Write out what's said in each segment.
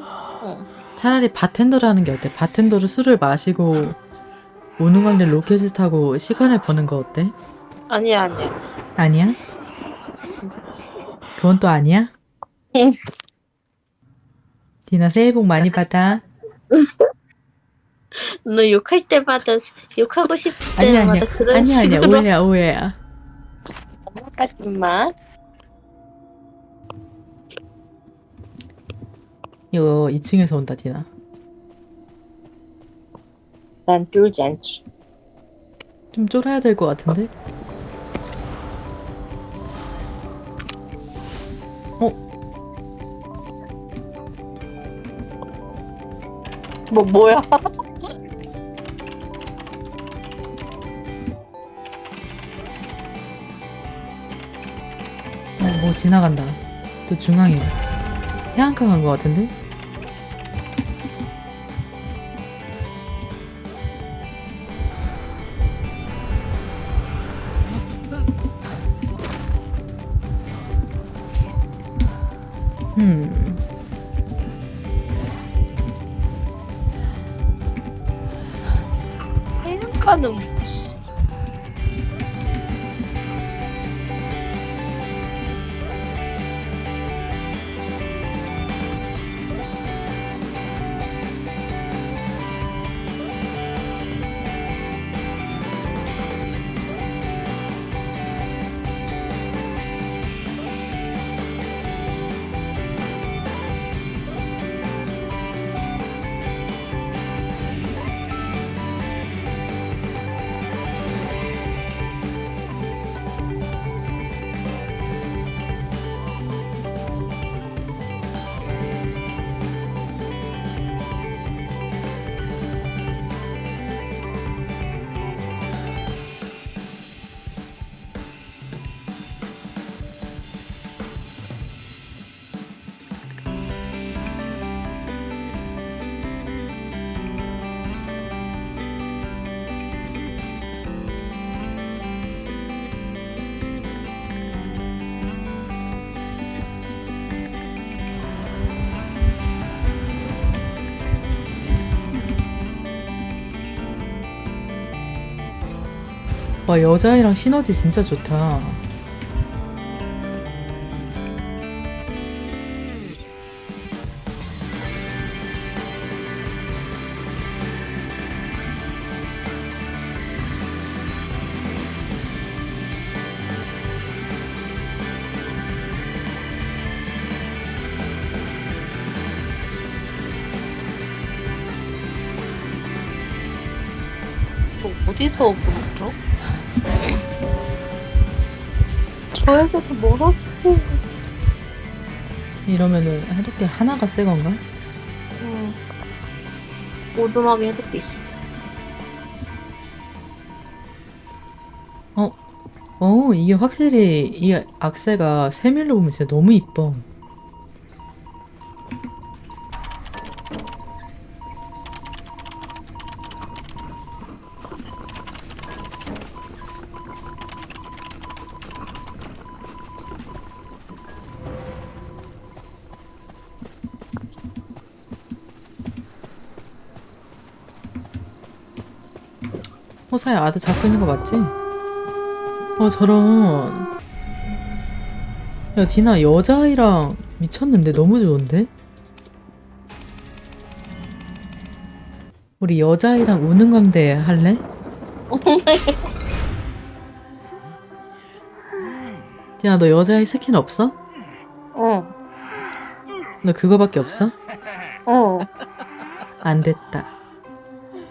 어. 차라리 바텐더를 하는 게 어때? 바텐더로 술을 마시고 오는 광대 로켓을 타고 시간을 버는 거 어때? 아니야 아니야. 아니야? 그건 또 아니야? 응. 디나 새해 복 많이 받아. 너 욕할 때마다 욕하고 싶을 아니야 때마다 아니야 그런 아니야 아니야 식으로 오해야 오해야. 하지만 이거 2층에서 온다 디나. 난 쫄지 않지. 좀 쫄아야 될 것 같은데? 뭐 뭐야? 어, 뭐 지나간다. 또 중앙에 해안가 간것 같은데? 음, 해안 와 여자애랑 시너지 진짜 좋다. 또 어디서 부 저에게서 멀어지세요. 이러면은 해독기 하나가 새 건가? 응. 오두막에 해독기 있어. 어 이게 확실히 이 악세가 세밀로 보면 진짜 너무 이뻐. 호사야 아들 잡고 있는 거 맞지? 어 저런 야 디나 여자아이랑 미쳤는데 너무 좋은데? 우리 여자아이랑 우는 광대 할래? 디나 너 여자아이 스킨 없어? 어. 너 그거밖에 없어? 어. 안 됐다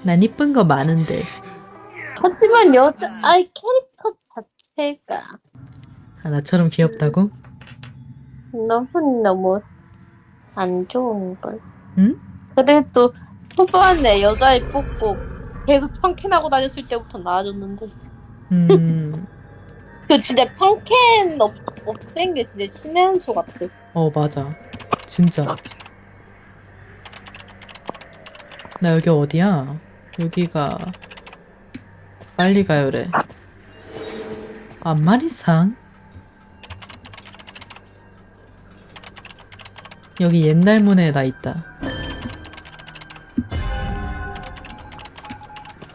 난 이쁜 거 많은데 하지만 여자 아이 캐릭터 자체가 아, 나처럼 귀엽다고? 너무 너무 안 좋은 걸. 응? 그래도 초반에 여자애 뽑고 계속 펑캔하고 다녔을 때부터 나아졌는데 음... 그 진짜 없, 없앤 게 진짜 신의 한 수 같아. 어 맞아 진짜 나 여기 어디야? 여기가 빨리 가요래 앞마리상? 여기 옛날 문에 나 있다.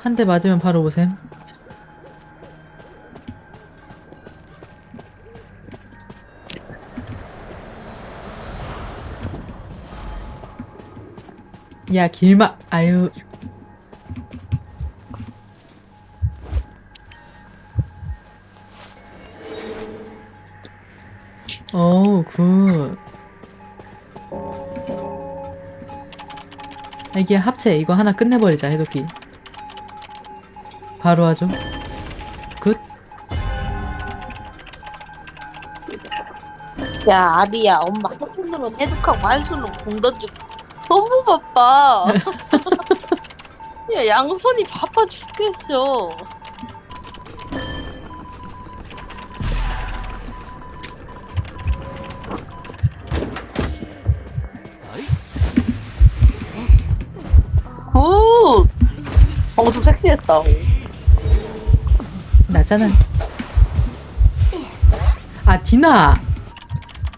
한 대 맞으면 바로 오셈. 야 길막 아유 어우 굿 이게 합체. 이거 하나 끝내버리자 해독기. 바로 하죠. 굿. 야 아리야 엄마 핸드폰 해독하고 만수는 공 던지고. 너무 바빠. 야 양손이 바빠 죽겠어 방금 좀 섹시했다. 나잖아. 아 디나!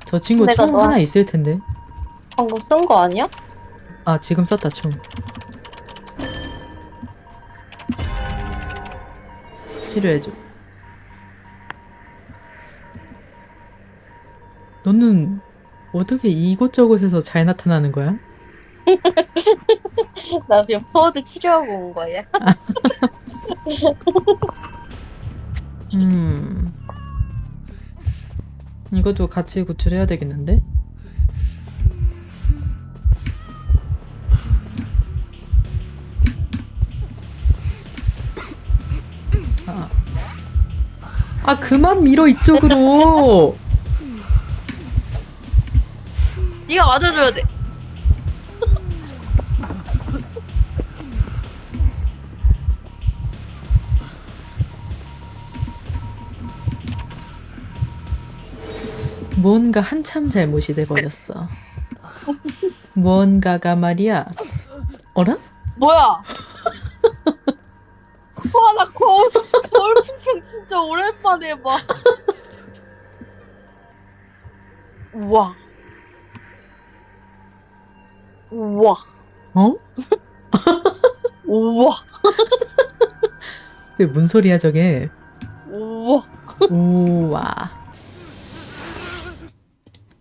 저 친구 내가 총 너- 하나 있을 텐데. 방금 쓴 거 아니야? 아 지금 썼다 총. 치료해줘. 너는 어떻게 이곳저곳에서 잘 나타나는 거야? 나 그냥 포워드 치료하고 온 거야. 음. 이것도 같이 구출해야 되겠는데? 아, 아 그만 밀어 이쪽으로. 네가 맞아줘야 돼 뭔가 한참 잘못이 돼버렸어 뭔가가 말이야 어라? 뭐야? 와, 나 거울, 거울 풍경 진짜 오랜만에 봐. 우와. 우와. 어? 우와. 그게 뭔 소리야 저게 우와. 우와